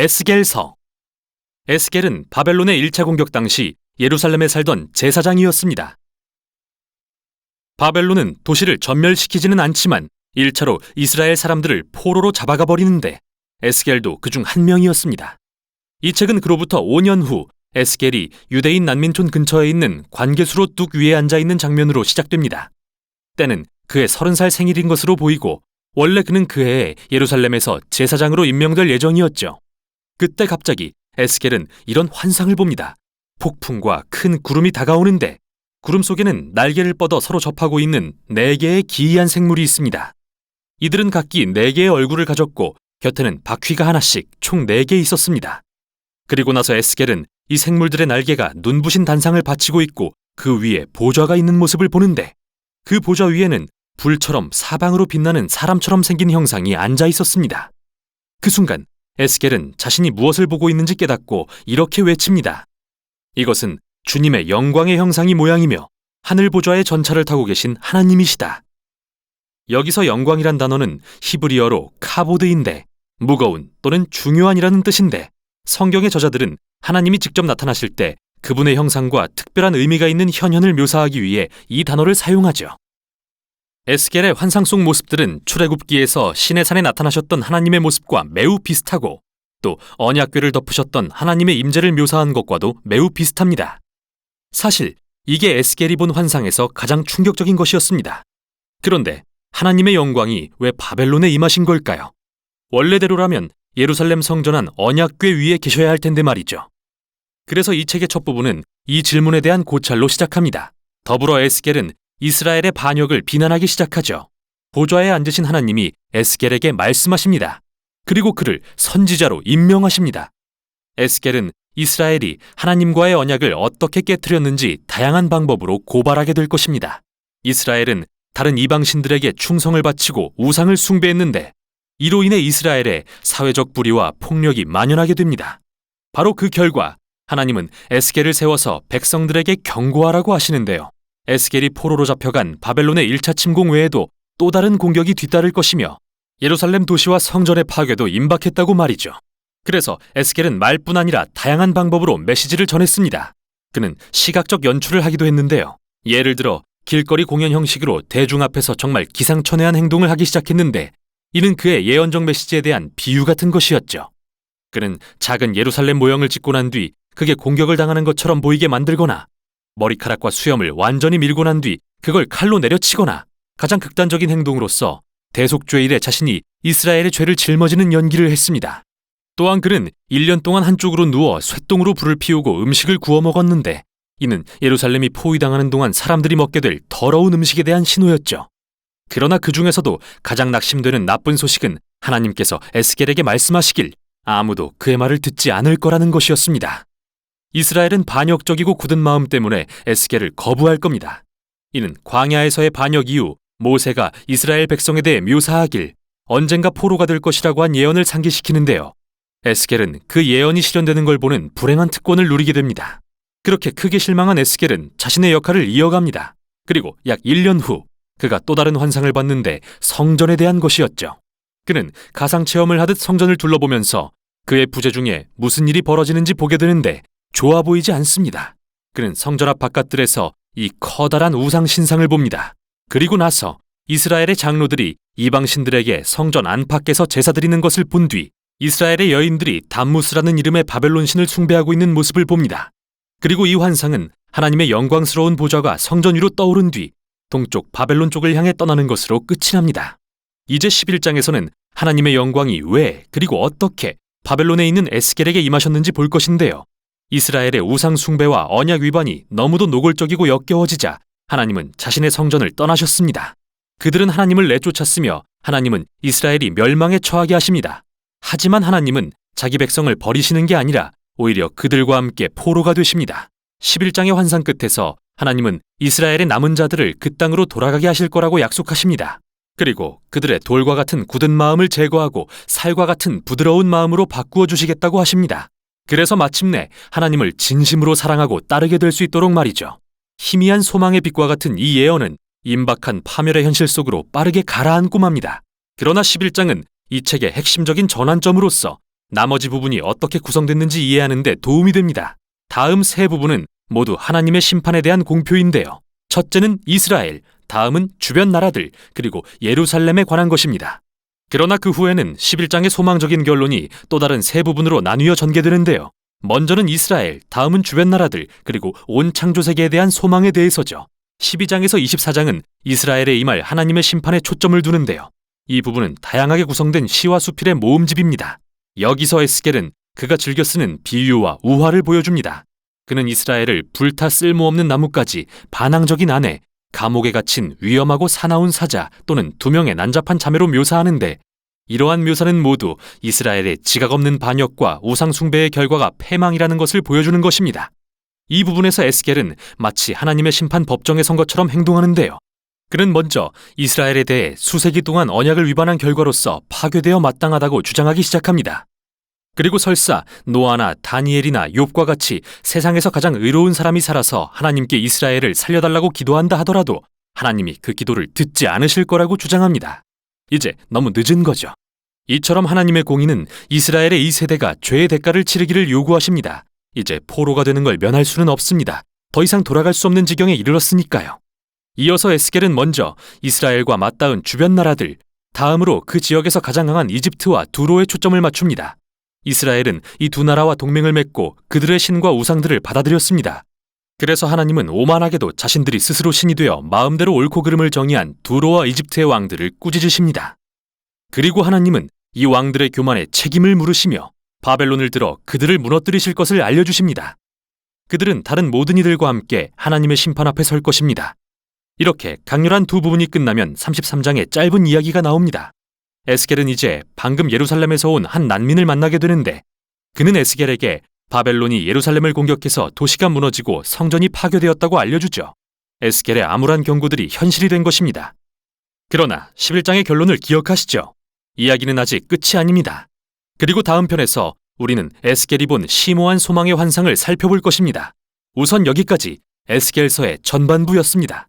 에스겔서 에스겔은 바벨론의 1차 공격 당시 예루살렘에 살던 제사장이었습니다. 바벨론은 도시를 전멸시키지는 않지만 1차로 이스라엘 사람들을 포로로 잡아가 버리는데 에스겔도 그중 한 명이었습니다. 이 책은 그로부터 5년 후 에스겔이 유대인 난민촌 근처에 있는 관계수로 뚝 위에 앉아 있는 장면으로 시작됩니다. 때는 그의 30살 생일인 것으로 보이고 원래 그는 그 해에 예루살렘에서 제사장으로 임명될 예정이었죠. 그때 갑자기 에스겔은 이런 환상을 봅니다. 폭풍과 큰 구름이 다가오는데 구름 속에는 날개를 뻗어 서로 접하고 있는 네 개의 기이한 생물이 있습니다. 이들은 각기 네 개의 얼굴을 가졌고 곁에는 바퀴가 하나씩 총 네 개 있었습니다. 그리고 나서 에스겔은 이 생물들의 날개가 눈부신 단상을 받치고 있고 그 위에 보좌가 있는 모습을 보는데 그 보좌 위에는 불처럼 사방으로 빛나는 사람처럼 생긴 형상이 앉아 있었습니다. 그 순간 에스겔은 자신이 무엇을 보고 있는지 깨닫고 이렇게 외칩니다. 이것은 주님의 영광의 형상이 모양이며 하늘 보좌의 전차를 타고 계신 하나님이시다. 여기서 영광이란 단어는 히브리어로 카보드인데 무거운 또는 중요한이라는 뜻인데 성경의 저자들은 하나님이 직접 나타나실 때 그분의 형상과 특별한 의미가 있는 현현을 묘사하기 위해 이 단어를 사용하죠. 에스겔의 환상 속 모습들은 출애굽기에서 신의 산에 나타나셨던 하나님의 모습과 매우 비슷하고 또 언약궤를 덮으셨던 하나님의 임재를 묘사한 것과도 매우 비슷합니다. 사실 이게 에스겔이 본 환상에서 가장 충격적인 것이었습니다. 그런데 하나님의 영광이 왜 바벨론에 임하신 걸까요? 원래대로라면 예루살렘 성전 안 언약궤 위에 계셔야 할 텐데 말이죠. 그래서 이 책의 첫 부분은 이 질문에 대한 고찰로 시작합니다. 더불어 에스겔은 이스라엘의 반역을 비난하기 시작하죠. 보좌에 앉으신 하나님이 에스겔에게 말씀하십니다. 그리고 그를 선지자로 임명하십니다. 에스겔은 이스라엘이 하나님과의 언약을 어떻게 깨뜨렸는지 다양한 방법으로 고발하게 될 것입니다. 이스라엘은 다른 이방신들에게 충성을 바치고 우상을 숭배했는데 이로 인해 이스라엘의 사회적 불의와 폭력이 만연하게 됩니다. 바로 그 결과 하나님은 에스겔을 세워서 백성들에게 경고하라고 하시는데요. 에스겔이 포로로 잡혀간 바벨론의 1차 침공 외에도 또 다른 공격이 뒤따를 것이며 예루살렘 도시와 성전의 파괴도 임박했다고 말이죠. 그래서 에스겔은 말뿐 아니라 다양한 방법으로 메시지를 전했습니다. 그는 시각적 연출을 하기도 했는데요. 예를 들어 길거리 공연 형식으로 대중 앞에서 정말 기상천외한 행동을 하기 시작했는데 이는 그의 예언적 메시지에 대한 비유 같은 것이었죠. 그는 작은 예루살렘 모형을 짓고 난 뒤 그게 공격을 당하는 것처럼 보이게 만들거나 머리카락과 수염을 완전히 밀고 난 뒤 그걸 칼로 내려치거나 가장 극단적인 행동으로서 대속죄 일에 자신이 이스라엘의 죄를 짊어지는 연기를 했습니다. 또한 그는 1년 동안 한쪽으로 누워 쇠똥으로 불을 피우고 음식을 구워 먹었는데 이는 예루살렘이 포위당하는 동안 사람들이 먹게 될 더러운 음식에 대한 신호였죠. 그러나 그 중에서도 가장 낙심되는 나쁜 소식은 하나님께서 에스겔에게 말씀하시길 아무도 그의 말을 듣지 않을 거라는 것이었습니다. 이스라엘은 반역적이고 굳은 마음 때문에 에스겔을 거부할 겁니다. 이는 광야에서의 반역 이후 모세가 이스라엘 백성에 대해 묘사하길 언젠가 포로가 될 것이라고 한 예언을 상기시키는데요. 에스겔은 그 예언이 실현되는 걸 보는 불행한 특권을 누리게 됩니다. 그렇게 크게 실망한 에스겔은 자신의 역할을 이어갑니다. 그리고 약 1년 후 그가 또 다른 환상을 봤는데 성전에 대한 것이었죠. 그는 가상 체험을 하듯 성전을 둘러보면서 그의 부재 중에 무슨 일이 벌어지는지 보게 되는데 좋아 보이지 않습니다. 그는 성전 앞 바깥들에서 이 커다란 우상 신상을 봅니다. 그리고 나서 이스라엘의 장로들이 이방 신들에게 성전 안팎에서 제사 드리는 것을 본 뒤 이스라엘의 여인들이 담무스라는 이름의 바벨론 신을 숭배하고 있는 모습을 봅니다. 그리고 이 환상은 하나님의 영광스러운 보좌가 성전 위로 떠오른 뒤 동쪽 바벨론 쪽을 향해 떠나는 것으로 끝이 납니다. 이제 11장에서는 하나님의 영광이 왜 그리고 어떻게 바벨론에 있는 에스겔에게 임하셨는지 볼 것인데요. 이스라엘의 우상 숭배와 언약 위반이 너무도 노골적이고 역겨워지자 하나님은 자신의 성전을 떠나셨습니다. 그들은 하나님을 내쫓았으며 하나님은 이스라엘이 멸망에 처하게 하십니다. 하지만 하나님은 자기 백성을 버리시는 게 아니라 오히려 그들과 함께 포로가 되십니다. 11장의 환상 끝에서 하나님은 이스라엘의 남은 자들을 그 땅으로 돌아가게 하실 거라고 약속하십니다. 그리고 그들의 돌과 같은 굳은 마음을 제거하고 살과 같은 부드러운 마음으로 바꾸어 주시겠다고 하십니다. 그래서 마침내 하나님을 진심으로 사랑하고 따르게 될 수 있도록 말이죠. 희미한 소망의 빛과 같은 이 예언은 임박한 파멸의 현실 속으로 빠르게 가라앉고 맙니다. 그러나 11장은 이 책의 핵심적인 전환점으로서 나머지 부분이 어떻게 구성됐는지 이해하는 데 도움이 됩니다. 다음 세 부분은 모두 하나님의 심판에 대한 공표인데요. 첫째는 이스라엘, 다음은 주변 나라들, 그리고 예루살렘에 관한 것입니다. 그러나 그 후에는 11장의 소망적인 결론이 또 다른 세 부분으로 나뉘어 전개되는데요. 먼저는 이스라엘, 다음은 주변 나라들, 그리고 온 창조 세계에 대한 소망에 대해서죠. 12장에서 24장은 이스라엘에 임할 하나님의 심판에 초점을 두는데요. 이 부분은 다양하게 구성된 시와 수필의 모음집입니다. 여기서 에스겔은 그가 즐겨 쓰는 비유와 우화를 보여줍니다. 그는 이스라엘을 불타 쓸모없는 나무까지 반항적인 아내, 감옥에 갇힌 위험하고 사나운 사자 또는 두 명의 난잡한 자매로 묘사하는데 이러한 묘사는 모두 이스라엘의 지각 없는 반역과 우상 숭배의 결과가 패망이라는 것을 보여주는 것입니다. 이 부분에서 에스겔은 마치 하나님의 심판 법정에 선 것처럼 행동하는데요. 그는 먼저 이스라엘에 대해 수세기 동안 언약을 위반한 결과로서 파괴되어 마땅하다고 주장하기 시작합니다. 그리고 설사 노아나 다니엘이나 욥과 같이 세상에서 가장 의로운 사람이 살아서 하나님께 이스라엘을 살려달라고 기도한다 하더라도 하나님이 그 기도를 듣지 않으실 거라고 주장합니다. 이제 너무 늦은 거죠. 이처럼 하나님의 공의는 이스라엘의 이 세대가 죄의 대가를 치르기를 요구하십니다. 이제 포로가 되는 걸 면할 수는 없습니다. 더 이상 돌아갈 수 없는 지경에 이르렀으니까요. 이어서 에스겔은 먼저 이스라엘과 맞닿은 주변 나라들, 다음으로 그 지역에서 가장 강한 이집트와 두로에 초점을 맞춥니다. 이스라엘은 이 두 나라와 동맹을 맺고 그들의 신과 우상들을 받아들였습니다. 그래서 하나님은 오만하게도 자신들이 스스로 신이 되어 마음대로 옳고 그름을 정의한 두로와 이집트의 왕들을 꾸짖으십니다. 그리고 하나님은 이 왕들의 교만에 책임을 물으시며 바벨론을 들어 그들을 무너뜨리실 것을 알려주십니다. 그들은 다른 모든 이들과 함께 하나님의 심판 앞에 설 것입니다. 이렇게 강렬한 두 부분이 끝나면 33장의 짧은 이야기가 나옵니다. 에스겔은 이제 방금 예루살렘에서 온 한 난민을 만나게 되는데 그는 에스겔에게 바벨론이 예루살렘을 공격해서 도시가 무너지고 성전이 파괴되었다고 알려주죠. 에스겔의 암울한 경고들이 현실이 된 것입니다. 그러나 11장의 결론을 기억하시죠? 이야기는 아직 끝이 아닙니다. 그리고 다음 편에서 우리는 에스겔이 본 심오한 소망의 환상을 살펴볼 것입니다. 우선 여기까지 에스겔서의 전반부였습니다.